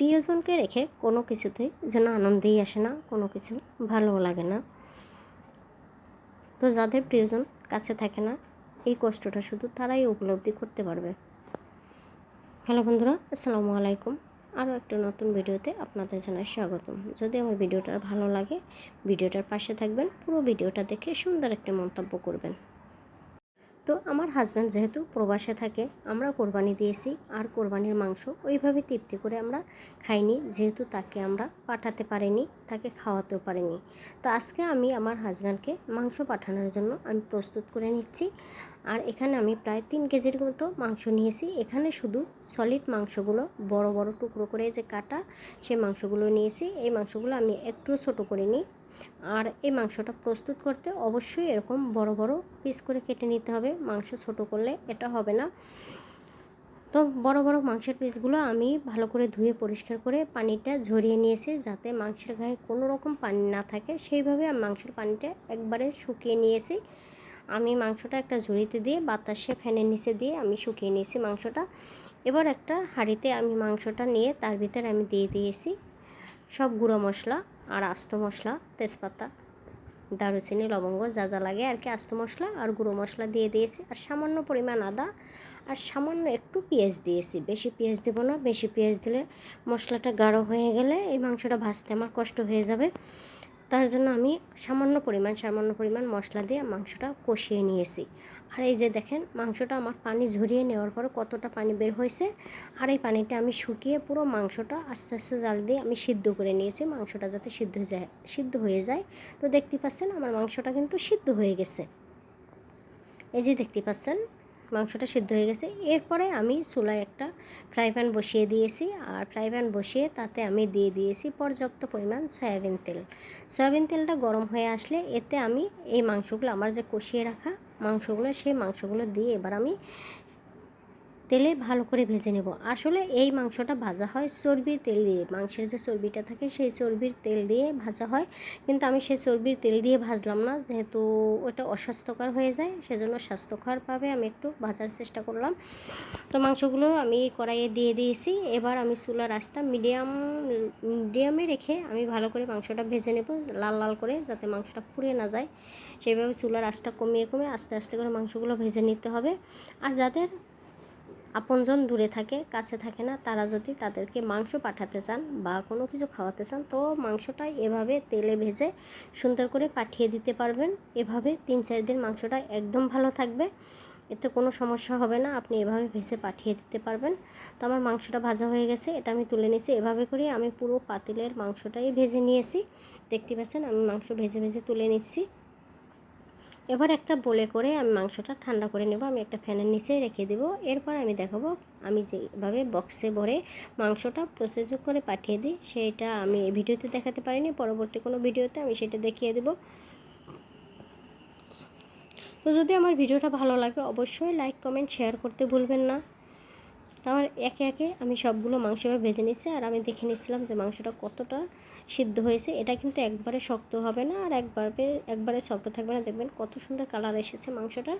প্রিয়জনকে রেখে কোনো কিছুতেই যেন আনন্দেই আসে না, কোনো কিছু ভালোও লাগে না। তো যাদের প্রিয়জন কাছে থাকে না, এই কষ্টটা শুধু তারাই উপলব্ধি করতে পারবে। হ্যালো বন্ধুরা, আসসালামু আলাইকুম। আরও একটা নতুন ভিডিওতে আপনাদের জানাই স্বাগতম। যদি আমার ভিডিওটা ভালো লাগে, ভিডিওটার পাশে থাকবেন, পুরো ভিডিওটা দেখে সুন্দর একটা মন্তব্য করবেন। তো আমার হাজব্যান্ড যেহেতু প্রবাসে থাকে, আমরা কোরবানি দিয়েছি, আর কোরবানির মাংস ওইভাবে তৃপ্তি করে আমরা খাইনি, যেহেতু তাকে আমরা পাঠাতে পারিনি, তাকে খাওয়াতেও পারিনি। তো আজকে আমি আমার হাজব্যান্ডকে মাংস পাঠানোর জন্য আমি প্রস্তুত করে নিচ্ছি। আর এখানে আমি প্রায় তিন কেজির মতো মাংস নিয়েছি। এখানে শুধু সলিড মাংসগুলো, বড় বড় টুকরো করে যে কাটা, সেই মাংসগুলো নিয়েছি। এই মাংসগুলো আমি একটু ছোটো করে নিই আর এই মাংসটা প্রস্তুত করতে অবশ্যই এরকম বড় বড় পিস করে কেটে নিতে হবে। মাংস ছোট করলে এটা হবে না। তো বড় বড় মাংসের পিসগুলো আমি ভালো করে ধুয়ে পরিষ্কার করে পানিটা ঝরিয়ে নিয়েছি যাতে মাংসের গায়ে কোনো রকম পানি না থাকে। সেইভাবে আমি মাংসের পানিটা একবারে শুকিয়ে নিয়েছি। আমি মাংসটা একটা ঝুড়িতে দিয়ে বাতাসে ফ্যানের নিচে দিয়ে আমি শুকিয়ে নিয়েছি মাংসটা। এবার একটা হাঁড়িতে আমি মাংসটা নিয়ে তার ভিতরে আমি দিয়ে দিয়েছি সব গুঁড়ো মশলা আর আস্ত মশলা, তেজপাতা, দারুচিনি, লবঙ্গ, যা যা লাগে আর কি আস্ত মশলা আর গুঁড়ো মশলা দিয়ে দিয়েছি। আর সামান্য পরিমাণ আদা আর সামান্য একটু পেঁয়াজ দিয়েছি। বেশি পেঁয়াজ দেবো না, বেশি পেঁয়াজ দিলে মশলাটা গাঢ় হয়ে গেলে এই মাংসটা ভাজতে আমার কষ্ট হয়ে যাবে। তার জন্য আমি সামান্য পরিমাণ সামান্য পরিমাণ মশলা দিয়ে মাংসটা কষিয়ে নিয়েছি। আর এই যে দেখেন, মাংসটা আমার পানি ঝরিয়ে নেওয়ার পর কতটা পানি বের হয়েছে। আর এই পানিটা আমি শুকিয়ে পুরো মাংসটা আস্তে আস্তে জাল দিয়ে আমি সিদ্ধ করে নিয়েছি। মাংসটা যাতে সিদ্ধ হয়ে যায়, সিদ্ধ হয়ে যায়। তো দেখতে পাচ্ছেন, আমার মাংসটা কিন্তু সিদ্ধ হয়ে গেছে। এই যে দেখতে পাচ্ছেন মাংসটা সিদ্ধ হয়ে গেছে। এরপরে আমি চুলায় একটা ফ্রাই প্যান বসিয়ে দিয়েছি। আর ফ্রাই প্যান বসিয়ে তাতে আমি দিয়ে দিয়েছি পর্যাপ্ত পরিমাণ সয়াবিন তেল। সয়াবিন তেলটা গরম হয়ে আসলে এতে আমি এই মাংসগুলো আমার যে কষিয়ে রাখা মাংসগুলো, সেই মাংসগুলো দিয়ে এবার আমি তেলে ভালো করে ভেজে নেব। আসলে এই মাংসটা ভাজা হয় চর্বির তেল দিয়ে। মাংসের যে চর্বিটা থাকে সেই চর্বির তেল দিয়ে ভাজা হয়। কিন্তু আমি সেই চর্বির তেল দিয়ে ভাজলাম না, যেহেতু ওটা অস্বাস্থ্যকর হয়ে যায়, সেজন্য স্বাস্থ্যকরভাবে আমি একটু ভাজার চেষ্টা করলাম। তো মাংসগুলো আমি কড়াইয়ে দিয়ে দিয়েছি। এবার আমি চুলার আঁচটা মিডিয়াম, মিডিয়ামে রেখে আমি ভালো করে মাংসটা ভেজে নেব লাল লাল করে, যাতে মাংসটা পুড়ে না যায়। সেইভাবে চুলার আঁচটা কমিয়ে কমিয়ে আস্তে আস্তে করে মাংসগুলো ভেজে নিতে হবে। আর যাদের আপনজন দূরে থাকে, কাছে থাকে না, তারা যদি তাদেরকে মাংস পাঠাতে চান বা কোনো কিছু খাওয়াতে চান, তো মাংসটা এভাবে তেলে ভেজে সুন্দর করে পাঠিয়ে দিতে পারবেন। এভাবে তিন চার দিন মাংসটা একদম ভালো থাকবে। এতে কোনো সমস্যা হবে না, আপনি এভাবে ভেজে পাঠিয়ে দিতে পারবেন। তো আমার মাংসটা ভাজা হয়ে গেছে, এটা আমি তুলে নিয়েছি। এভাবে করে আমি পুরো পাতিলের মাংসটাই ভেজে নিয়েছি। দেখতে পাচ্ছেন, আমি মাংস ভেজে ভেজে তুলে নিচ্ছি। এবার একটা বলে করে আমি মাংসটা ঠান্ডা করে নেব। আমি একটা ফ্যানের নিচে রেখে দেব। এরপর আমি দেখাবো, আমি যেভাবে বক্সে ভরে মাংসটা প্রসেস করে পাঠিয়ে দিই, সেটা আমি ভিডিওতে দেখাতে পারিনি, পরবর্তী কোনো ভিডিওতে আমি সেটা দেখিয়ে দেবো। তো যদি আমার ভিডিওটা ভালো লাগে, অবশ্যই লাইক কমেন্ট শেয়ার করতে ভুলবেন না। তারপর একে একে আমি সবগুলো মাংস এবার ভেজে নিচ্ছি, আর আমি দেখে নিচ্ছিলাম যে মাংসটা কতটা সিদ্ধ হয়েছে। এটা কিন্তু একবারে শক্ত হবে না, আর একবারে একবারে শক্ত থাকবে না। দেখবেন কত সুন্দর কালার এসেছে মাংসটা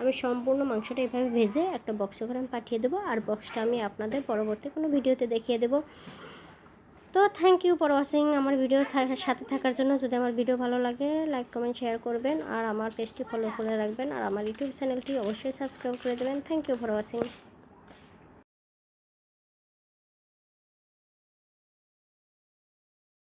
আমি সম্পূর্ণ মাংসটা এভাবে ভেজে একটা বক্সে করে আমি পাঠিয়ে দেবো, আর বক্সটা আমি আপনাদের পরবর্তী কোনো ভিডিওতে দেখিয়ে দেবো। তো থ্যাংক ইউ ফর ওয়াচিং আমার ভিডিও সাথে থাকার জন্য। যদি আমার ভিডিও ভালো লাগে লাইক কমেন্ট শেয়ার করবেন, আর আমার পেজটি ফলো করে রাখবেন, আর আমার ইউটিউব চ্যানেলটি অবশ্যই সাবস্ক্রাইব করে দেবেন। Thank you for watching